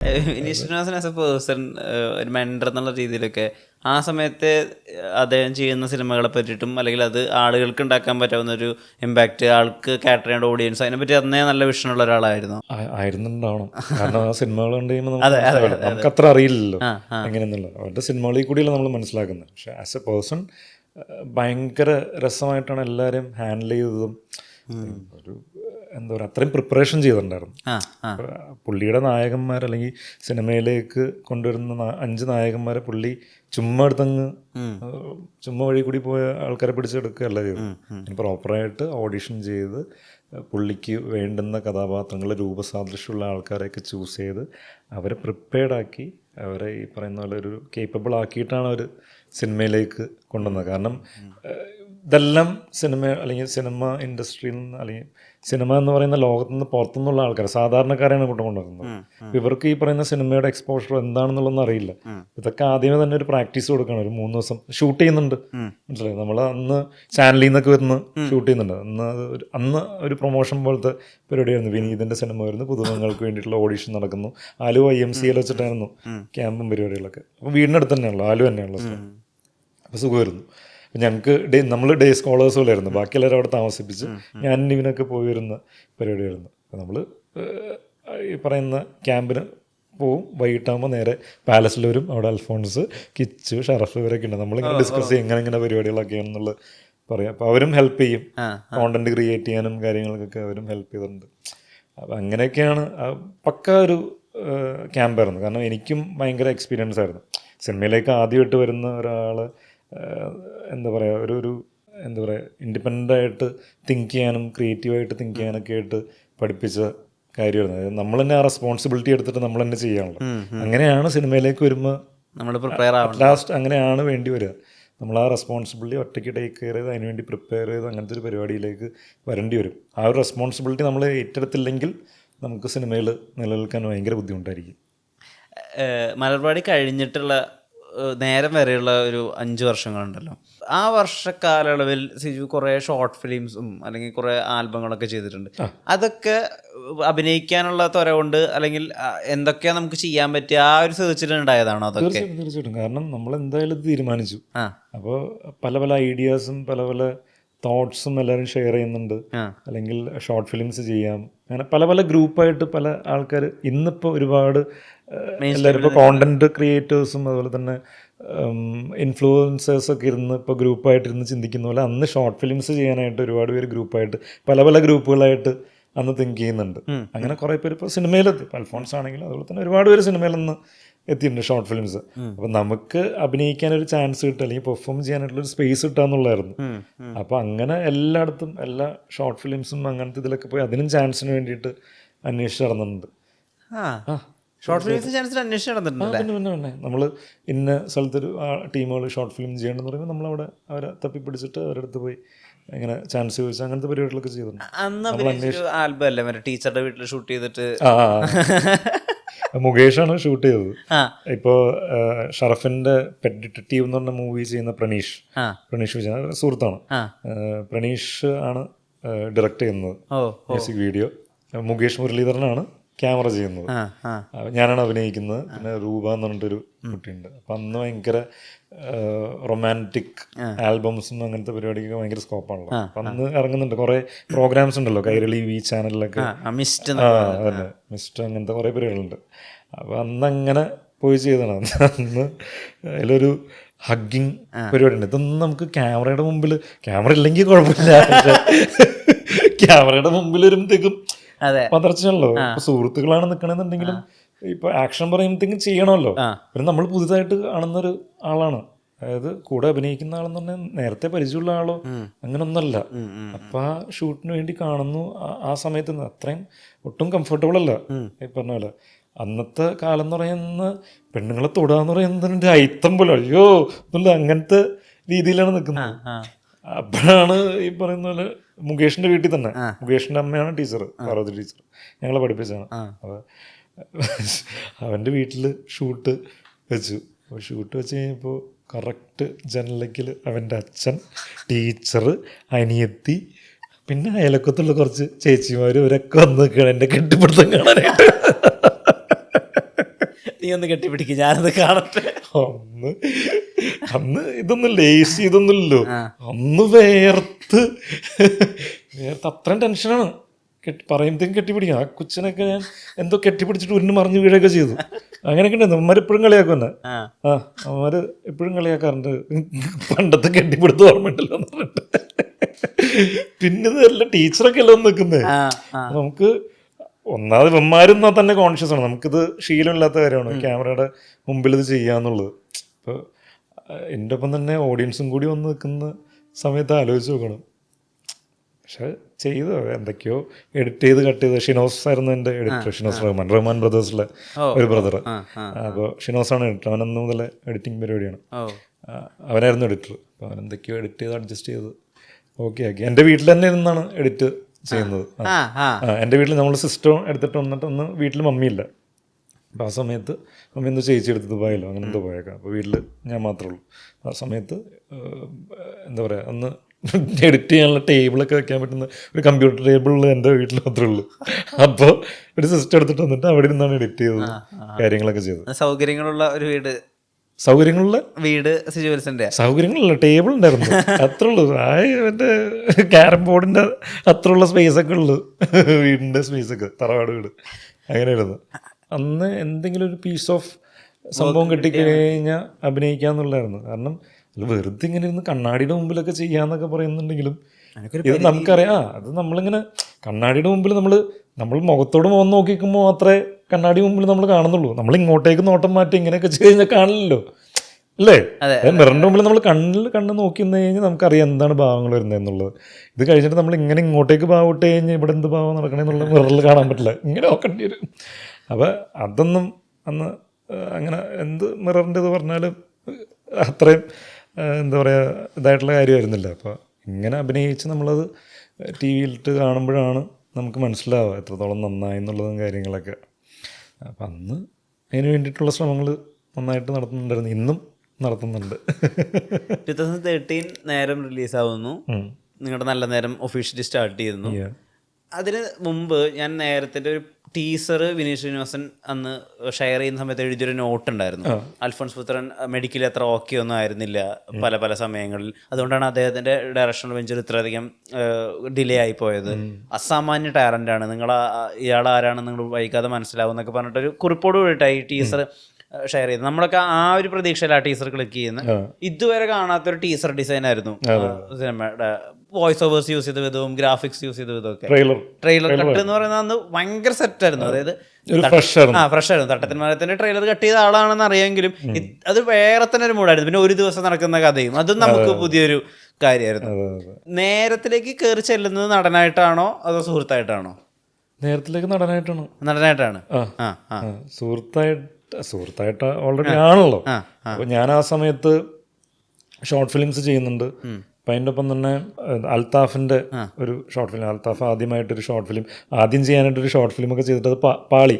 Vineeth Sreenivasan as a person ഒരു mentor എന്നുള്ള രീതിയിലൊക്കെ ആ സമയത്ത് അദ്ദേഹം ചെയ്യുന്ന സിനിമകളെ പറ്റിയിട്ടും അല്ലെങ്കിൽ അത് ആളുകൾക്ക് ഉണ്ടാക്കാൻ പറ്റാവുന്ന ഒരു ഇമ്പാക്റ്റ് ആൾക്ക് കാറ്റർ ചെയ്യേണ്ട ഓഡിയൻസ് അതിനെ പറ്റി അന്നേ നല്ല വിഷനുള്ള ഒരാളായിരുന്നു. ആയിരുന്നുണ്ടാവണം. കാരണം ആ സിനിമകൾ കണ്ടു കഴിയുമ്പോൾ. നമുക്ക് അത്ര അറിയില്ലല്ലോ എങ്ങനെയെന്നുള്ളത്. അവരുടെ സിനിമകളിൽ കൂടിയല്ല നമ്മൾ മനസ്സിലാക്കുന്നത്. പക്ഷെ ആസ് എ പേഴ്സൺ ഭയങ്കര രസമായിട്ടാണ് എല്ലാവരും ഹാൻഡിൽ ചെയ്തതും. ഒരു എന്താ പറയുക അത്രയും പ്രിപ്പറേഷൻ ചെയ്തിട്ടുണ്ടായിരുന്നു. പുള്ളിയുടെ നായകന്മാർ അല്ലെങ്കിൽ സിനിമയിലേക്ക് കൊണ്ടുവരുന്ന അഞ്ച് നായകന്മാരെ പുള്ളി ചുമ്മാ എടുത്തങ്ങ് ചുമ്മാ വഴി കൂടി പോയ ആൾക്കാരെ പിടിച്ചെടുക്കുകയല്ല ചെയ്തത്. പ്രോപ്പറായിട്ട് ഓഡിഷൻ ചെയ്ത് പുള്ളിക്ക് വേണ്ടുന്ന കഥാപാത്രങ്ങൾ രൂപസാദൃശ്യമുള്ള ആൾക്കാരെയൊക്കെ ചൂസ് ചെയ്ത് അവരെ പ്രിപ്പയർഡ് ആക്കി അവരെ ഈ പറയുന്ന പോലെ ഒരു കേപ്പബിൾ ആക്കിയിട്ടാണ് അവർ സിനിമയിലേക്ക് കൊണ്ടുവന്നത്. കാരണം ഇതെല്ലാം സിനിമ അല്ലെങ്കിൽ സിനിമ ഇൻഡസ്ട്രിയിൽ നിന്ന് അല്ലെങ്കിൽ സിനിമ എന്ന് പറയുന്ന ലോകത്തു നിന്ന് പുറത്തുനിന്നുള്ള ആൾക്കാർ സാധാരണക്കാരെയാണ് ഇവിടെ കൊണ്ടുവരുന്നത്. ഇവർക്ക് ഈ പറയുന്ന സിനിമയുടെ എക്സ്പോഷർ എന്താണെന്നുള്ളതൊന്നും അറിയില്ല. ഇതൊക്കെ ആദ്യമേ തന്നെ ഒരു പ്രാക്ടീസ് കൊടുക്കണം. ഒരു മൂന്ന് ദിവസം ഷൂട്ട് ചെയ്യുന്നുണ്ട്. മനസ്സിലായി? നമ്മൾ അന്ന് ചാനലിൽ നിന്നൊക്കെ വരുന്ന ഷൂട്ട് ചെയ്യുന്നുണ്ട്. അന്ന് അന്ന് ഒരു പ്രൊമോഷൻ പോലത്തെ പരിപാടിയായിരുന്നു വിനീതിന്റെ സിനിമ വരുന്നു പുതുമുഖങ്ങൾക്ക് വേണ്ടിയിട്ടുള്ള ഓഡിഷൻ നടക്കുന്നു. ആലു ഐ എം സിയിൽ വെച്ചിട്ടായിരുന്നു ക്യാമ്പും പരിപാടികളൊക്കെ. അപ്പോൾ വീടിനടുത്ത് തന്നെയാണല്ലോ. ആലു തന്നെയാണല്ലോ അപ്പോൾ സുഖമായിരുന്നു. അപ്പം ഞങ്ങൾക്ക് ഡേ നമ്മൾ ഡേ സ്കോളേഴ്സ് പോലെയായിരുന്നു. ബാക്കി എല്ലാവരും അവിടെ താമസിപ്പിച്ച് ഞാൻ ഇവനൊക്കെ പോയി വരുന്ന പരിപാടിയായിരുന്നു അപ്പോൾ നമ്മൾ ഈ പറയുന്ന ക്യാമ്പിന് പോവും. വൈകിട്ടാകുമ്പോൾ നേരെ പാലസിൽ വരും അവിടെ അൽഫോൺസ് കിച്ചു ഷറഫ് ഇവരൊക്കെ ഉണ്ട്. നമ്മളിങ്ങനെ ഡിസ്കസ് ചെയ്യും ഇങ്ങനെ ഇങ്ങനെ പരിപാടികളൊക്കെയാണെന്നുള്ളത് പറയാം. അപ്പോൾ അവരും ഹെൽപ്പ് ചെയ്യും. കോണ്ടന്റ് ക്രിയേറ്റ് ചെയ്യാനും കാര്യങ്ങൾക്കൊക്കെ അവരും ഹെൽപ്പ് ചെയ്തിട്ടുണ്ട്. അപ്പം അങ്ങനെയൊക്കെയാണ് പക്ക ഒരു ക്യാമ്പായിരുന്നു കാരണം എനിക്കും ഭയങ്കര എക്സ്പീരിയൻസ് ആയിരുന്നു. സിനിമയിലേക്ക് ആദ്യമായിട്ട് വരുന്ന ഒരാൾ എന്താ പറയുക ഒരു ഒരു എന്താ പറയുക ഇൻഡിപെൻഡന്റ് ആയിട്ട് തിങ്ക് ചെയ്യാനും ക്രിയേറ്റീവായിട്ട് തിങ്ക് ചെയ്യാനൊക്കെ ആയിട്ട് പഠിപ്പിച്ച കാര്യമായിരുന്നു. അതായത് നമ്മൾ തന്നെ ആ റെസ്പോൺസിബിലിറ്റി എടുത്തിട്ട് നമ്മൾ തന്നെ ചെയ്യാനുള്ളത്. അങ്ങനെയാണ് സിനിമയിലേക്ക് വരുമ്പോൾ നമ്മൾ പ്രിപ്പയർ ആവണം ലാസ്റ്റ് അങ്ങനെയാണ് വേണ്ടി വരിക. നമ്മൾ ആ റെസ്പോൺസിബിലിറ്റി ഒറ്റയ്ക്ക് ടേക്ക് കെയർ ചെയ്ത് അതിനുവേണ്ടി പ്രിപ്പയർ ചെയ്ത് അങ്ങനത്തെ ഒരു പരിപാടിയിലേക്ക് വരേണ്ടി വരും. ആ ഒരു റെസ്പോൺസിബിലിറ്റി നമ്മൾ ഏറ്റെടുത്തില്ലെങ്കിൽ നമുക്ക് സിനിമയിൽ നിലനിൽക്കാൻ ഭയങ്കര ബുദ്ധിമുട്ടായിരിക്കും. മലർപാടി മലർവാടി കഴിഞ്ഞിട്ടുള്ള നേരം വരെയുള്ള ഒരു അഞ്ച് വർഷങ്ങളുണ്ടല്ലോ. ആ വർഷ കാലയളവിൽ സിജു കുറേ ഷോർട്ട് ഫിലിംസും അല്ലെങ്കിൽ കുറേ ആൽബങ്ങളൊക്കെ ചെയ്തിട്ടുണ്ട്. അതൊക്കെ അഭിനയിക്കാനുള്ള ത്വര കൊണ്ട് അല്ലെങ്കിൽ എന്തൊക്കെയാ നമുക്ക് ചെയ്യാൻ പറ്റിയ ആ ഒരു സെർച്ചിലുണ്ടായതാണോ അതൊക്കെ? തീർച്ചയായിട്ടും കാരണം നമ്മൾ എന്തായാലും തീരുമാനിച്ചു. അപ്പോൾ പല പല ഐഡിയാസും പല പല തോട്ട്സും എല്ലാവരും ഷെയർ ചെയ്യുന്നുണ്ട്. അല്ലെങ്കിൽ ഷോർട്ട് ഫിലിംസ് ചെയ്യാം. അങ്ങനെ പല പല ഗ്രൂപ്പായിട്ട് പല ആൾക്കാർ ഇന്നിപ്പോൾ ഒരുപാട് എല്ലാവരും ഇപ്പോൾ കോണ്ടന്റ് ക്രിയേറ്റേഴ്സും അതുപോലെ തന്നെ ഇൻഫ്ലുവൻസേഴ്സ് ഒക്കെ ഇരുന്ന് ഇപ്പോൾ ഗ്രൂപ്പായിട്ട് ഇരുന്ന് ചിന്തിക്കുന്ന പോലെ അന്ന് ഷോർട്ട് ഫിലിംസ് ചെയ്യാനായിട്ട് ഒരുപാട് പേര് ഗ്രൂപ്പായിട്ട് പല പല ഗ്രൂപ്പുകളായിട്ട് അന്ന് തിങ്ക് ചെയ്യുന്നുണ്ട്. അങ്ങനെ കുറേ പേര് ഇപ്പോൾ സിനിമയിലെത്തി അൽഫോൺസ് ആണെങ്കിലും അതുപോലെ തന്നെ ഒരുപാട് പേര് സിനിമയിൽ നിന്ന് എത്തിയിട്ടുണ്ട് ഷോർട്ട് ഫിലിംസ് അപ്പം നമുക്ക് അഭിനയിക്കാൻ ഒരു ചാൻസ് കിട്ടുക അല്ലെങ്കിൽ പെർഫോം ചെയ്യാനായിട്ടുള്ള ഒരു സ്പേസ് കിട്ടുക എന്നുള്ളതായിരുന്നു. അപ്പോൾ അങ്ങനെ എല്ലായിടത്തും എല്ലാ ഷോർട്ട് ഫിലിംസും അങ്ങനത്തെ ഇതിലൊക്കെ പോയി അതിനും ചാൻസിന് വേണ്ടിയിട്ട് അന്വേഷിച്ച് നടന്നിട്ടുണ്ട്. ആ. ഷോർട്ട് ഫിലിംസ് ചാൻസിൽ അന്വേഷിച്ച് നടന്നിട്ടുണ്ട് പിന്നെ പിന്നെ പിന്നെ. നമ്മൾ ഇന്ന സ്ഥലത്തൊരു ടീമുകൾ ഷോർട്ട് ഫിലിം ചെയ്യണമെന്ന് പറയുമ്പോൾ നമ്മളവിടെ അവരെ തപ്പിപ്പിടിച്ചിട്ട് അവരുടെ അടുത്ത് പോയി ഇങ്ങനെ ചാൻസ് ചോദിച്ചു അങ്ങനത്തെ പരിപാടികളൊക്കെ ചെയ്തിട്ടുണ്ട്. അന്ന് ആൽബം അല്ലേ? മറ്റേ ടീച്ചറുടെ വീട്ടിൽ ഷൂട്ട് ചെയ്തിട്ട്. മുകേഷാണ് ഷൂട്ട് ചെയ്തത്. ഇപ്പോ ഷറഫിന്റെ പെറ്റ് ഡിറ്റക്റ്റീവ് എന്ന് പറഞ്ഞ മൂവി ചെയ്യുന്ന പ്രണീഷ് പ്രണീഷ് വിജയൻ സുഹൃത്താണ്. പ്രണീഷ് ആണ് ഡയറക്റ്റ് ചെയ്യുന്നത്. മ്യൂസിക് വീഡിയോ മുകേഷ് മുരളീധരനാണ്. ക്യാമറ ചെയ്യുന്നത്. ഞാനാണ് അഭിനയിക്കുന്നത്. പിന്നെ രൂപ എന്ന് പറഞ്ഞിട്ടൊരു കുട്ടിയുണ്ട്. അപ്പം അന്ന് ഭയങ്കര റൊമാന്റിക് ആൽബംസും അങ്ങനത്തെ പരിപാടിക്കൊക്കെ ഭയങ്കര സ്കോപ്പാണല്ലോ അപ്പം അന്ന് ഇറങ്ങുന്നുണ്ട്. കുറേ പ്രോഗ്രാംസ് ഉണ്ടല്ലോ. കൈരളി വി ചാനലിലൊക്കെ മിസ്റ്റ് അതന്നെ. മിസ്റ്റർ അങ്ങനത്തെ കുറേ പരിപാടികളുണ്ട്. അപ്പം അന്ന് അങ്ങനെ പോയി ചെയ്തതാണ്. അന്ന് അന്ന് അതിലൊരു ഹഗ്ഗിങ് പരിപാടി ഉണ്ട് ഇതൊന്നും നമുക്ക് ക്യാമറയുടെ മുമ്പിൽ ക്യാമറ ഇല്ലെങ്കിൽ കുഴപ്പമില്ല. ക്യാമറയുടെ മുമ്പിൽ വരുമ്പോഴത്തേക്കും ഇപ്പൊ സുഹൃത്തുക്കളാണ് നിക്കണെന്നുണ്ടെങ്കിലും ഇപ്പൊ ആക്ഷൻ പറയുമ്പോഴത്തേക്കും ചെയ്യണമല്ലോ. പിന്നെ നമ്മൾ പുതുതായിട്ട് കാണുന്ന ഒരു ആളാണ്. അതായത് കൂടെ അഭിനയിക്കുന്ന ആളെന്ന് പറഞ്ഞാൽ നേരത്തെ പരിചയമുള്ള ആളോ അങ്ങനൊന്നല്ല. അപ്പൊ ആ ഷൂട്ടിന് വേണ്ടി കാണുന്നു ആ- സമയത്ത് അത്രയും ഒട്ടും കംഫർട്ടബിൾ അല്ല. ഈ പറഞ്ഞ പോലെ. അന്നത്തെ കാലം എന്ന് പറയുന്ന പെണ്ണുങ്ങളെ തൊടാന്ന് പറയുന്നതിന്റെ അയിത്തം പോലെ. അയ്യോ എന്നുള്ള അങ്ങനത്തെ രീതിയിലാണ് നിൽക്കുന്നത് അപ്പോഴാണ് ഈ പറയുന്ന പോലെ മുകേഷിന്റെ വീട്ടിൽ തന്നെ. മുകേഷിന്റെ അമ്മയാണ് ടീച്ചർ പാർവതി ടീച്ചർ ഞങ്ങളെ പഠിപ്പിച്ചാണ് അപ്പൊ അവന്റെ വീട്ടിൽ ഷൂട്ട് വെച്ചു. അപ്പോൾ ഷൂട്ട് വെച്ച് കഴിഞ്ഞപ്പോൾ കറക്റ്റ് ജനലക്കിൽ അവന്റെ അച്ഛൻ ടീച്ചർ അനിയത്തി പിന്നെ അയലക്കത്തുള്ള കുറച്ച് ചേച്ചിമാർ ഇവരൊക്കെ വന്ന് നിൽക്കുകയാണ് എന്റെ കെട്ടിപ്പിടുത്തം കാണാനായിട്ട്. നീ ഒന്ന് കെട്ടിപ്പിടിക്കും. ഞാനത് കാണട്ടെ. അന്ന് അന്ന് ഇതൊന്നും ലേസ് ഇതൊന്നുമില്ലല്ലോ. അന്ന് വേർത്ത് വേർത്ത് അത്രയും ടെൻഷനാണ്. കെട്ടി പറയുമ്പോഴത്തേക്കും കെട്ടിപ്പിടിക്കും. ആ കൊച്ചിനൊക്കെ ഞാൻ എന്തോ കെട്ടിപ്പിടിച്ചിട്ട് ഉരുന്ന് മറിഞ്ഞു വീഴൊക്കെ ചെയ്തു. അങ്ങനെയൊക്കെ ഉണ്ട്. അമ്മമാർ എപ്പോഴും കളിയാക്കും എന്നെ. ആ. അമ്മമാർ എപ്പോഴും കളിയാക്കാറുണ്ട്. പണ്ടത്തെ കെട്ടിപ്പിടുത്ത് ഓർമ്മയുണ്ടല്ലോ എന്ന് പറഞ്ഞിട്ട്. പിന്നെ ഇതല്ല ടീച്ചറൊക്കെ അല്ലേ നിൽക്കുന്നത് നമുക്ക് ഒന്നാമത് ഇവന്മാരും തന്നെ കോൺഷ്യസ് ആണ്. നമുക്കിത് ശീലമില്ലാത്ത കാര്യമാണ്. ക്യാമറയുടെ മുമ്പിൽ ഇത് ചെയ്യാന്നുള്ളത് ഇപ്പോൾ എന്റെ ഒപ്പം തന്നെ ഓഡിയൻസും കൂടി വന്ന് നിൽക്കുന്ന സമയത്ത് ആലോചിച്ച് നോക്കണം. പക്ഷെ ചെയ്തു? എന്തൊക്കെയോ എഡിറ്റ് ചെയ്ത് കട്ട് ചെയ്ത്. ഷിനോസ് ആയിരുന്നു എന്റെ എഡിറ്റർ ഷിനോസ് റഹ്മാൻ. റഹ്മാൻ ബ്രദേഴ്സിലെ ഒരു ബ്രദർ അപ്പോൾ ഷിനോസാണ് എഡിറ്റർ അവൻ അന്ന് മുതലേ എഡിറ്റിംഗ് പരിപാടിയാണ്. അവനായിരുന്നു എഡിറ്റർ അപ്പോൾ അവൻ എന്തൊക്കെയോ എഡിറ്റ് ചെയ്ത് അഡ്ജസ്റ്റ് ചെയ്ത് ഓക്കെ ആക്കി. എന്റെ വീട്ടിൽ തന്നെ ഇരുന്നാണ് എഡിറ്റ് ചെയ്യുന്നത്. എന്റെ വീട്ടിൽ നമ്മൾ സിസ്റ്റം എടുത്തിട്ട് വന്നിട്ട് ഒന്ന് വീട്ടിൽ മമ്മിയില്ല. അപ്പോൾ ആ സമയത്ത് മമ്മി എന്തോ ചേച്ചി എടുത്ത് ദുബായിലോ അങ്ങനെ എന്തോ പോയേക്കാം. അപ്പോൾ വീട്ടിൽ ഞാൻ മാത്രമേ ഉള്ളൂ. ആ സമയത്ത് എന്താ പറയുക ഒന്ന് എഡിറ്റ് ചെയ്യാനുള്ള ടേബിളൊക്കെ വെക്കാൻ പറ്റുന്ന ഒരു കമ്പ്യൂട്ടർ ടേബിളിൽ എന്റെ വീട്ടിൽ മാത്രമേ ഉള്ളൂ. അപ്പോൾ ഒരു സിസ്റ്റം എടുത്തിട്ട് വന്നിട്ട് അവിടെ നിന്നാണ് എഡിറ്റ് ചെയ്തത് കാര്യങ്ങളൊക്കെ ചെയ്തത്. സൗകര്യങ്ങളുള്ള ഒരു വീട് സൗകര്യങ്ങളിലെ വീട് സിജുവൽസിന്റെ സൗകര്യങ്ങളില്ല ടേബിൾ ഉണ്ടായിരുന്നു. അത്ര ഉള്ളൂ. ആ മറ്റേ ക്യാരം ബോർഡിന്റെ അത്ര ഉള്ള സ്പേസ് ഒക്കെ ഉള്ളു. വീടിന്റെ സ്പേസ് ഒക്കെ തറവാട് വീട്. അങ്ങനെയായിരുന്നു. അന്ന് എന്തെങ്കിലും ഒരു പീസ് ഓഫ് സംഭവം കിട്ടിക്കഴിഞ്ഞാൽ അഭിനയിക്കാന്നുള്ളതായിരുന്നു കാരണം വെറുതെ ഇങ്ങനെ ഇരുന്ന് കണ്ണാടിയുടെ മുമ്പിലൊക്കെ ചെയ്യാന്നൊക്കെ പറയുന്നുണ്ടെങ്കിലും ഇത് നമുക്കറിയാം. അത് നമ്മളിങ്ങനെ കണ്ണാടിയുടെ മുമ്പിൽ നമ്മൾ നമ്മൾ മുഖത്തോട് മുഖം നോക്കിക്കുമ്പോൾ മാത്രമേ കണ്ണാടി മുമ്പിൽ നമ്മൾ കാണുന്നുള്ളൂ. നമ്മൾ ഇങ്ങോട്ടേക്ക് നോട്ടം മാറ്റി ഇങ്ങനെയൊക്കെ ചെയ്ത് കഴിഞ്ഞാൽ കാണില്ലല്ലോ. അല്ലേ? അതെ. മിററിന്റെ മുമ്പിൽ നമ്മൾ കണ്ണിൽ കണ്ണ് നോക്കി നിന്ന് കഴിഞ്ഞാൽ നമുക്കറിയാം എന്താണ് ഭാവങ്ങൾ വരുന്നത് എന്നുള്ളത് ഇത് കഴിഞ്ഞിട്ട് നമ്മൾ ഇങ്ങനെ ഇങ്ങോട്ടേക്ക് ഭാവിട്ട് കഴിഞ്ഞാൽ ഇവിടെ എന്ത് ഭാവം നടക്കണേ എന്നുള്ള മിററിൽ കാണാൻ പറ്റില്ല. ഇങ്ങനെ നോക്കേണ്ടി വരും. അപ്പോൾ അതൊന്നും അന്ന് അങ്ങനെ എന്ത് മിററിന്റെ ഇത് പറഞ്ഞാലും അത്രയും എന്താ പറയുക ഇതായിട്ടുള്ള കാര്യമായിരുന്നില്ല. അപ്പോൾ ഇങ്ങനെ അഭിനയിച്ച് നമ്മളത് ടി വിയിലിട്ട് കാണുമ്പോഴാണ് നമുക്ക് മനസ്സിലാവുക എത്രത്തോളം നന്നായി എന്നുള്ളതും കാര്യങ്ങളൊക്കെ. അപ്പം അന്ന് അതിന് വേണ്ടിയിട്ടുള്ള ശ്രമങ്ങൾ നന്നായിട്ട് നടത്തുന്നുണ്ടായിരുന്നു ഇന്നും നടത്തുന്നുണ്ട് ടു തൗസൻഡ് തേർട്ടീൻ നേരം റിലീസാവുന്നു. നിങ്ങളുടെ നല്ല നേരം ഒഫീഷ്യലി സ്റ്റാർട്ട് ചെയ്യുന്നു. അതിന് മുമ്പ് ഞാൻ നേരത്തെ ഒരു ടീസർ വിനീത് ശ്രീനിവാസൻ അന്ന് ഷെയർ ചെയ്യുന്ന സമയത്ത് എഴുതിയൊരു നോട്ട് ഉണ്ടായിരുന്നു അൽഫോൺസ് പുത്രൻ മെഡിക്കൽ അത്ര ഓക്കെ ഒന്നും ആയിരുന്നില്ല പല പല സമയങ്ങളിൽ. അതുകൊണ്ടാണ് അദ്ദേഹത്തിന്റെ ഡയറക്ഷണൽ വെഞ്ചർ ഇത്രയധികം ഡിലേ ആയി പോയത്. അസാമാന്യ ടാലന്റ് ആണ്. നിങ്ങൾ ഇയാൾ ആരാണെന്ന് നിങ്ങൾ വൈകാതെ മനസ്സിലാവും എന്നൊക്കെ പറഞ്ഞിട്ടൊരു കുറിപ്പോട് കൂടിയിട്ടായി ടീസർ ഷെയർ ചെയ്തത്. നമ്മളൊക്കെ ആ ഒരു പ്രതീക്ഷയിൽ ആ ടീസർ ക്ലിക്ക് ചെയ്യുന്നത് ഇതുവരെ കാണാത്തൊരു ടീസർ ഡിസൈൻ ആയിരുന്നു. സിനിമയുടെ വോയിസ് ഓവേഴ്സ് യൂസ് ചെയ്ത വിധവും ഗ്രാഫിക്സ് യൂസ് ചെയ്ത വിധവും ഒക്കെ ട്രെയിലർ കട്ട് എന്ന് പറയുന്നത് അന്ന് ഭയങ്കര സെറ്റ് ആയിരുന്നു. അതായത് ആ ഫ്രഷ് ആയിരുന്നു. തട്ടത്തിൻ മരത്തിന്റെ ട്രെയിലർ കട്ട് ചെയ്ത ആളാണെന്ന് അറിയാമെങ്കിലും അത് വേറെ തന്നെ ഒരു മൂടായിരുന്നു പിന്നെ ഒരു ദിവസം നടക്കുന്ന കഥയും. അതും നമുക്ക് പുതിയൊരു കാര്യമായിരുന്നു. നേരത്തിലേക്ക് കയറി ചെല്ലുന്നത് നടനായിട്ടാണോ അതോ സുഹൃത്തായിട്ടാണോ? നേരത്തിലേക്ക് നടനായിട്ടാണ്. നടനായിട്ടാണ്. സുഹൃത്തായിട്ട് സുഹൃത്തായിട്ട് ഓൾറെഡി ആണല്ലോ. അപ്പൊ അപ്പോൾ ഞാൻ ആ സമയത്ത് ഷോർട്ട് ഫിലിംസ് ചെയ്യുന്നുണ്ട്. അപ്പം അതിന്റെ ഒപ്പം തന്നെ അൽതാഫിന്റെ അൽത്താഫിന്റെ ഒരു ഷോർട്ട് ഫിലിം അൽത്താഫ് ആദ്യമായിട്ടൊരു ഷോർട്ട് ഫിലിം ആദ്യം ചെയ്യാനായിട്ട് ഒരു ഷോർട്ട് ഫിലിം ഒക്കെ ചെയ്തിട്ട് അത് പാളി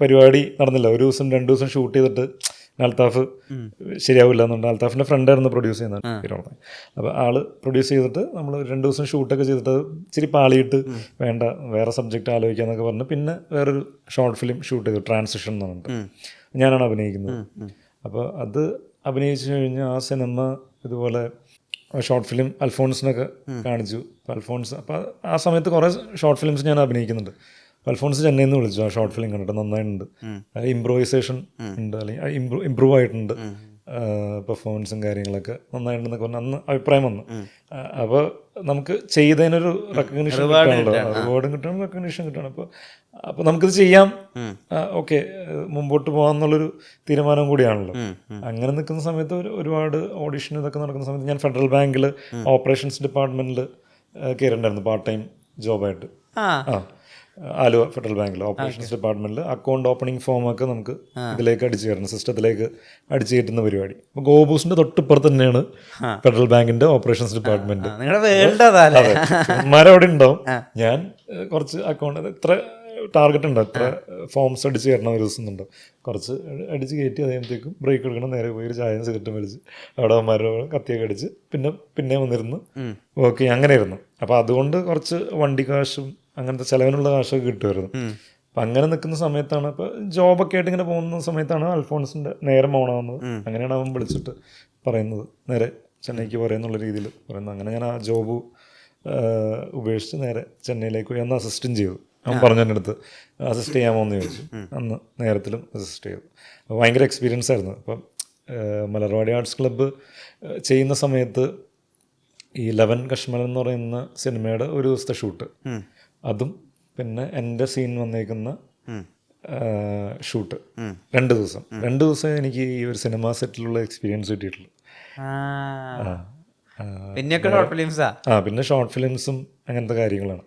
പരിപാടി നടന്നില്ല. ഒരു ദിവസം രണ്ട് ദിവസം ഷൂട്ട് ചെയ്തിട്ട് അൽത്താഫ് ശരിയാവില്ല എന്നുണ്ട്. അൽത്താഫിന്റെ ഫ്രണ്ടായിരുന്നു പ്രൊഡ്യൂസ് ചെയ്യുന്നത് അപ്പൊ അപ്പോൾ ആൾ പ്രൊഡ്യൂസ് ചെയ്തിട്ട് നമ്മൾ രണ്ട് ദിവസം ഷൂട്ടൊക്കെ ചെയ്തിട്ട് ഇച്ചിരി പാളിയിട്ട് വേണ്ട വേറെ സബ്ജക്റ്റ് ആലോചിക്കാന്നൊക്കെ പറഞ്ഞ് പിന്നെ വേറൊരു ഷോർട്ട് ഫിലിം ഷൂട്ട് ചെയ്തു ട്രാൻസിഷൻ എന്ന് പറഞ്ഞിട്ട്. ഞാനാണ് അഭിനയിക്കുന്നത്. അപ്പോൾ അത് അഭിനയിച്ചു കഴിഞ്ഞാൽ ആ സിനിമ ഇതുപോലെ ഷോർട്ട് ഫിലിം അൽഫോൺസിനൊക്കെ കാണിച്ചു. അപ്പോൾ അൽഫോൺസ് അപ്പോൾ ആ സമയത്ത് കുറേ ഷോർട്ട് ഫിലിംസ് ഞാൻ അഭിനയിക്കുന്നുണ്ട്. അൽഫോൺസ് ചെന്നൈയിൽ നിന്ന് വിളിച്ചു ആ ഷോർട്ട് ഫിലിം കണ്ടിട്ട് നന്നായിട്ടുണ്ട്. ഇംപ്രൂവൈസേഷൻ ഉണ്ട്. അല്ലെങ്കിൽ ഇംപ്രൂവ് ഇമ്പ്രൂവ് ആയിട്ടുണ്ട് പെർഫോമൻസും കാര്യങ്ങളൊക്കെ നന്നായിട്ടുണ്ടെന്നൊക്കെ പറഞ്ഞു അന്ന് അഭിപ്രായം വന്നു. അപ്പോൾ നമുക്ക് ചെയ്തതിനൊരു റെക്കഗ്നീഷൻ കിട്ടാണല്ലോ റിവാർഡും കിട്ടണം റെക്കഗ്നിഷൻ കിട്ടണം. അപ്പോൾ അപ്പോൾ നമുക്കിത് ചെയ്യാം. ഓക്കെ മുമ്പോട്ട് പോകാമെന്നുള്ളൊരു തീരുമാനം കൂടിയാണല്ലോ. അങ്ങനെ നിൽക്കുന്ന സമയത്ത് ഒരു ഒരുപാട് ഓഡിഷൻ ഇതൊക്കെ നടക്കുന്ന സമയത്ത് ഞാൻ ഫെഡറൽ ബാങ്കിൽ ഓപ്പറേഷൻസ് ഡിപ്പാർട്ട്മെന്റിൽ കയറിണ്ടായിരുന്നു പാർട്ട് ടൈം ജോബായിട്ട് ആ. ആലുവ ഫെഡറൽ ബാങ്കിൽ ഓപ്പറേഷൻസ് ഡിപ്പാർട്ട്മെന്റിൽ അക്കൗണ്ട് ഓപ്പണിംഗ് ഫോം ഒക്കെ നമുക്ക് ഇതിലേക്ക് അടിച്ചു കയറണം സിസ്റ്റത്തിലേക്ക് അടിച്ചു കയറ്റുന്ന പരിപാടി. അപ്പോൾ ഗോബൂസിന്റെ തൊട്ടിപ്പുറത്ത് തന്നെയാണ് ഫെഡറൽ ബാങ്കിന്റെ ഓപ്പറേഷൻസ് ഡിപ്പാർട്ട്മെന്റ്. അതല്ലേ അവിടെ ഉണ്ടാവും. ഞാൻ കുറച്ച് അക്കൗണ്ട് ഇത്ര ടാർഗറ്റ് ഉണ്ട് എത്ര ഫോംസ് അടിച്ച് കയറണം ഒരു ദിവസം ഉണ്ട് കുറച്ച് അടിച്ച് കയറ്റി അതേപോഴത്തേക്കും ബ്രേക്ക് എടുക്കണം. നേരെ പോയി ഒരു ചായയും സിഗരറ്റും മേടിച്ച് അവിടെ മരം കത്തിയൊക്കെ അടിച്ച് പിന്നെ പിന്നെ വന്നിരുന്നു. ഓക്കെ അങ്ങനെ ഇരുന്നു അപ്പോൾ അതുകൊണ്ട് കുറച്ച് വണ്ടി കാശും അങ്ങനത്തെ ചിലവിനുള്ള കാശൊക്കെ കിട്ടുമായിരുന്നു. അപ്പം അങ്ങനെ നിൽക്കുന്ന സമയത്താണ് ഇപ്പോൾ ജോബൊക്കെ ആയിട്ട് ഇങ്ങനെ പോകുന്ന സമയത്താണ് അൽഫോൺസിന്റെ നേരം ഓണാവുന്നത് അങ്ങനെയാണ് അവൻ വിളിച്ചിട്ട് പറയുന്നത്. നേരെ ചെന്നൈക്ക് പറയുന്നുള്ള രീതിയിൽ പറയുന്നത്. അങ്ങനെ ഞാൻ ആ ജോബ് ഉപേക്ഷിച്ച് നേരെ ചെന്നൈയിലേക്ക് പോയി. അന്ന് അസിസ്റ്റും ചെയ്തു. അവൻ പറഞ്ഞു എന്റെ അടുത്ത് അസിസ്റ്റ് ചെയ്യാമോ എന്ന് ചോദിച്ചു അന്ന് നേരത്തിലും അസിസ്റ്റ് ചെയ്തു. അപ്പോൾ ഭയങ്കര എക്സ്പീരിയൻസ് ആയിരുന്നു. അപ്പം മലർവാടി ആർട്സ് ക്ലബ്ബ് ചെയ്യുന്ന സമയത്ത് ഈ ലെവൻ കശ്മൽ എന്ന് പറയുന്ന സിനിമയുടെ ഒരു ദിവസത്തെ ഷൂട്ട് അതും പിന്നെ എന്റെ സീൻ വന്നേക്കുന്ന ഷൂട്ട് രണ്ട് ദിവസം. രണ്ട് ദിവസം എനിക്ക് ഈ ഒരു സിനിമ സെറ്റിലുള്ള എക്സ്പീരിയൻസ് കിട്ടിയിട്ടുള്ളൂ. ആ. പിന്നെ ഷോർട്ട് ഫിലിംസും അങ്ങനത്തെ കാര്യങ്ങളാണ്.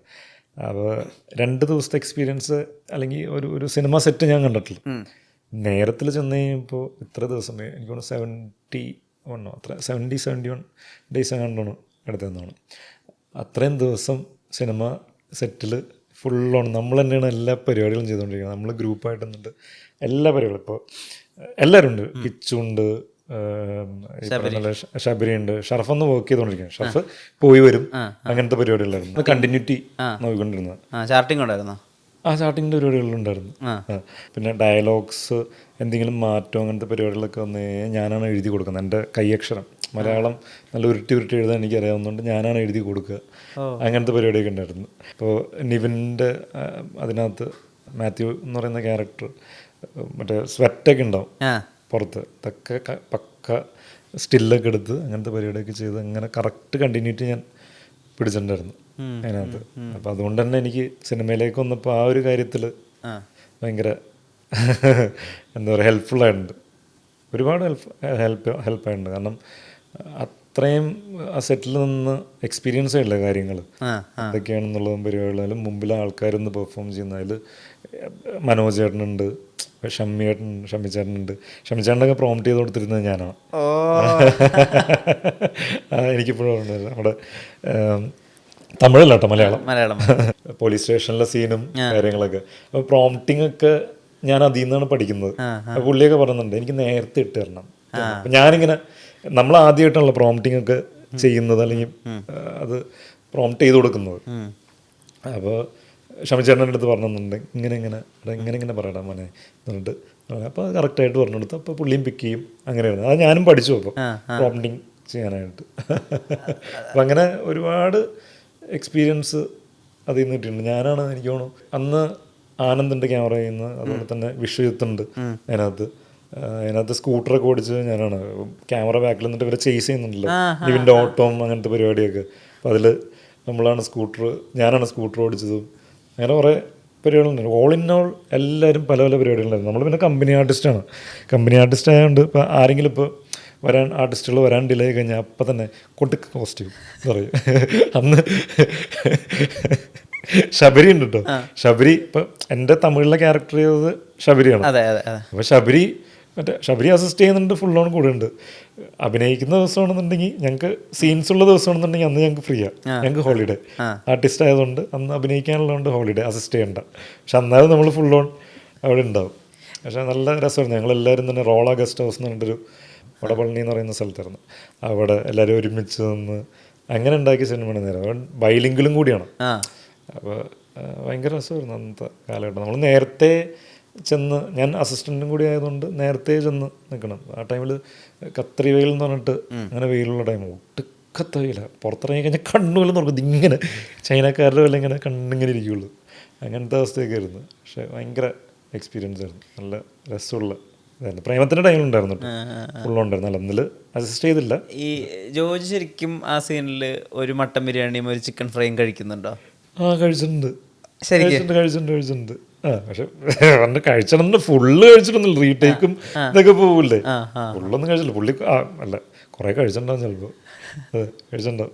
അപ്പോൾ രണ്ട് ദിവസത്തെ എക്സ്പീരിയൻസ് അല്ലെങ്കിൽ ഒരു ഒരു സിനിമ സെറ്റ് ഞാൻ കണ്ടിട്ടില്ല. നേരത്തിൽ ചെന്ന് കഴിയുമ്പോൾ ഇത്ര ദിവസം എനിക്ക് തോന്നുന്നു സെവന്റി വണ്ണോ അത്ര സെവന്റി സെവന്റി വൺ ഡേയ്സ് കണ്ടാണ് എടുത്തതെന്നാണ്. അത്രയും ദിവസം സിനിമ സെറ്റിൽ ഓൺ നമ്മൾ തന്നെയാണ് എല്ലാ പരിപാടികളും ചെയ്തുകൊണ്ടിരിക്കുന്നത്. നമ്മൾ ഗ്രൂപ്പായിട്ട് നിന്നിട്ട് എല്ലാ പരിപാടികളും. ഇപ്പോൾ എല്ലാവരും ഉണ്ട് കിച്ചുണ്ട് ശബരി. ഉണ്ട് ഷർഫ് ഒന്ന് വർക്ക് ചെയ്തോണ്ടിരിക്കും ഷർഫ് പോയി വരും. അങ്ങനത്തെ പരിപാടികളായിരുന്നു. കണ്ടിന്യൂറ്റി നോക്കിക്കൊണ്ടിരുന്നത്. ആ ചാർട്ടിങ് ഉണ്ടായിരുന്നോ? ആ സ്റ്റാർട്ടിങ്ങിന്റെ പരിപാടികളുണ്ടായിരുന്നു. പിന്നെ ഡയലോഗ്സ് എന്തെങ്കിലും മാറ്റം അങ്ങനത്തെ പരിപാടികളൊക്കെ വന്ന് ഞാനാണ് എഴുതി കൊടുക്കുന്നത്. എന്റെ കൈയക്ഷരം മലയാളം നല്ല ഉരുട്ടി ഉരുട്ടി എഴുതാൻ എനിക്ക് അറിയാവുന്നതുകൊണ്ട് ഞാനാണ് എഴുതി കൊടുക്കുക. അങ്ങനത്തെ പരിപാടിയൊക്കെ ഉണ്ടായിരുന്നു. ഇപ്പോൾ നിവിന്റെ അതിനകത്ത് മാത്യു എന്ന് പറയുന്ന ക്യാരക്ടർ മറ്റേ സ്വെറ്റൊക്കെ ഉണ്ടാവും പുറത്ത്. ഇതൊക്കെ പക്ക സ്റ്റില്ലൊക്കെ എടുത്ത് അങ്ങനത്തെ പരിപാടിയൊക്കെ ചെയ്ത് അങ്ങനെ കറക്റ്റ് കണ്ടിന്യൂറ്റി ഞാൻ പിടിച്ചിട്ടുണ്ടായിരുന്നു അതിനകത്ത്. അപ്പം അതുകൊണ്ട് തന്നെ എനിക്ക് സിനിമയിലേക്ക് വന്നപ്പോൾ ആ ഒരു കാര്യത്തിൽ ഭയങ്കര എന്താ പറയുക ഹെൽപ്ഫുള്ളായിട്ടുണ്ട് ഒരുപാട് ഹെൽപ്പ് ഹെൽപ്പ് ഹെൽപ്പായിട്ടുണ്ട് കാരണം അത്രയും ആ സെറ്റിൽ നിന്ന് എക്സ്പീരിയൻസ് ഉള്ള കാര്യങ്ങൾ എന്തൊക്കെയാണെന്നുള്ളതും പരിപാടികളും മുമ്പിലെ ആൾക്കാരൊന്ന് പെർഫോം ചെയ്യുന്ന അതിൽ മനോജ് ചേട്ടനുണ്ട് ഷമ്മി ചേട്ടൻ ഷമ്മി ചേട്ടനുണ്ട് ഷമ്മി ചേട്ടനൊക്കെ പ്രോംപ്റ്റ് ചെയ്ത് കൊടുത്തിരുന്നത് ഞാനാണ് എനിക്കിപ്പോഴും ഓർമ്മയില്ല. നമ്മുടെ തമിഴല്ലോ കേട്ടോ മലയാളം. മലയാളം. പോലീസ് സ്റ്റേഷനിലെ സീനും കാര്യങ്ങളൊക്കെ. അപ്പോൾ പ്രോംപ്റ്റിംഗ് ഒക്കെ ഞാൻ അതിൽ നിന്നാണ് പഠിക്കുന്നത്. പുള്ളിയൊക്കെ പറയുന്നുണ്ട് എനിക്ക് നേരത്തെ ഇട്ട് തരണം. അപ്പം ഞാനിങ്ങനെ നമ്മൾ ആദ്യമായിട്ടാണല്ലോ പ്രോംപ്റ്റിംഗ് ഒക്കെ ചെയ്യുന്നത് അല്ലെങ്കിൽ അത് പ്രോംപ്റ്റ് ചെയ്ത് കൊടുക്കുന്നത്. അപ്പോൾ ഷമിച്ചേട്ടന്റെ അടുത്ത് പറഞ്ഞിട്ടുണ്ട് ഇങ്ങനെ ഇങ്ങനെ ഇങ്ങനെ ഇങ്ങനെ പറയടാ മോനെ എന്നിട്ട് അപ്പോൾ അത് കറക്റ്റായിട്ട് പറഞ്ഞു കൊടുത്തു അപ്പോൾ പുള്ളിയും പിക്ക് ചെയ്യും അങ്ങനെയായിരുന്നു അത് ഞാനും പഠിച്ചു അപ്പോൾ പ്രോംപ്റ്റിംഗ് ചെയ്യാനായിട്ട്. അപ്പം അങ്ങനെ ഒരുപാട് എക്സ്പീരിയൻസ് അതിൽ നിന്ന് കിട്ടിയിട്ടുണ്ട്. ഞാനാണ് എനിക്ക് തോന്നുന്നു അന്ന് ആനന്ദുണ്ട് ക്യാമറ ചെയ്യുന്നത് അതുപോലെ തന്നെ വിശ്വജിത്തുണ്ട് അതിനകത്ത്. അതിനകത്ത് സ്കൂട്ടറൊക്കെ ഓടിച്ച് ഞാനാണ്. ക്യാമറ ബാക്കിൽ നിന്നിട്ട് ഇവരെ ചേസ് ചെയ്യുന്നുണ്ടല്ലോ. ഇവന്റെ ഓട്ടവും അങ്ങനത്തെ പരിപാടിയൊക്കെ. അപ്പോൾ അതിൽ നമ്മളാണ് സ്കൂട്ടർ ഞാനാണ് സ്കൂട്ടർ ഓടിച്ചതും. അങ്ങനെ കുറേ പരിപാടികളുണ്ട്. ഓൾ ഇൻ ഓൾ എല്ലാവരും പല പല പരിപാടികളുണ്ടായിരുന്നു. നമ്മൾ പിന്നെ കമ്പനി ആർട്ടിസ്റ്റാണ് കമ്പനി ആർട്ടിസ്റ്റ് ആയതുകൊണ്ട് ഇപ്പോൾ ആരെങ്കിലും ഇപ്പോൾ വരാൻ ആർട്ടിസ്റ്റുകൾ വരാൻ ഡിലേ കഴിഞ്ഞാൽ അപ്പം തന്നെ കൊട്ടിക്ക് കോസ്റ്റ്യൂം എന്ന് പറയും. അന്ന് ശബരി ഉണ്ട് കേട്ടോ ശബരി ഇപ്പം എന്റെ തമിഴിലെ ക്യാരക്ടർ ചെയ്തത് ശബരിയാണ്. അപ്പോൾ ശബരി മറ്റേ ശബരി അസിസ്റ്റ് ചെയ്യുന്നുണ്ട് ഫുൾ ഓൺ കൂടെ ഉണ്ട് അഭിനയിക്കുന്ന ദിവസമാണെന്നുണ്ടെങ്കിൽ ഞങ്ങൾക്ക് സീൻസ് ഉള്ള ദിവസമാണെന്നുണ്ടെങ്കിൽ അന്ന് ഞങ്ങൾക്ക് ഫ്രീ ആണ് ഞങ്ങൾക്ക് ഹോളിഡേ ആർട്ടിസ്റ്റ് ആയതുകൊണ്ട് അന്ന് അഭിനയിക്കാനുള്ളതുകൊണ്ട് ഹോളിഡേ അസിസ്റ്റ് ചെയ്യണ്ട. പക്ഷെ അന്നാലും നമ്മൾ ഫുൾ ഓൺ അവിടെ ഉണ്ടാവും. പക്ഷെ നല്ല രസമായിരുന്നു. ഞങ്ങളെല്ലാവരും തന്നെ റോള ഗസ്റ്റ് ഹൗസ് എന്ന് പറഞ്ഞിട്ടൊരു വടപളനി എന്ന് പറയുന്ന സ്ഥലത്തായിരുന്നു. അവിടെ എല്ലാവരും ഒരുമിച്ച് നിന്ന് അങ്ങനെ ഉണ്ടാക്കിയ സിനിമയാണ് നേരം. ബൈലിങ്കിലും കൂടിയാണ്. അപ്പോൾ ഭയങ്കര രസമായിരുന്നു അന്നത്തെ കാലഘട്ടം. നമ്മൾ നേരത്തെ ചെന്ന് ഞാൻ അസിസ്റ്റന്റും കൂടി ആയതുകൊണ്ട് നേരത്തെ ചെന്ന് നിൽക്കണം. ആ ടൈമിൽ കത്രി വെയിൽ എന്ന് പറഞ്ഞിട്ട് അങ്ങനെ വെയിലുള്ള ടൈം ഒട്ടുക്കത്ത വെയില. പുറത്തിറങ്ങി കഴിഞ്ഞാൽ കണ്ണുകൾ നോക്കുന്നത് ഇങ്ങനെ ചൈനക്കാരുടെ വല്ല ഇങ്ങനെ കണ്ണിങ്ങനെ ഇരിക്കുകയുള്ളൂ അങ്ങനത്തെ അവസ്ഥയൊക്കെ ആയിരുന്നു. പക്ഷെ ഭയങ്കര എക്സ്പീരിയൻസ് ആയിരുന്നു. നല്ല രസമുള്ള ഇതായിരുന്നു. പ്രേമത്തിന്റെ ടൈമിലുണ്ടായിരുന്നു ഫുള്ളുണ്ടായിരുന്നു അല്ല അന്നിൽ അസിസ്റ്റ് ചെയ്തില്ല. ഈ ജോജി ശരിക്കും ആ സീനിൽ ഒരു മട്ടൻ ബിരിയാണിയും ഒരു ചിക്കൻ ഫ്രൈയും കഴിക്കുന്നുണ്ടോ? ആ കഴിച്ചിട്ടുണ്ട്? കഴിച്ചിട്ടുണ്ട് കഴിച്ചിട്ടുണ്ട് കഴിച്ചിട്ടുണ്ട്. ആ പക്ഷെ കഴിച്ചിട്ടുണ്ട് ഫുള്ള് കഴിച്ചിട്ടൊന്നുമില്ല. റീടേക്കും ഇതൊക്കെ ആ ഫുള്ളൊന്നും കഴിച്ചില്ല. പുള്ളി ആ അല്ല കുറെ കഴിച്ചിട്ടുണ്ടാവും ചിലപ്പോ. അതെ കഴിച്ചിട്ടുണ്ടാവും.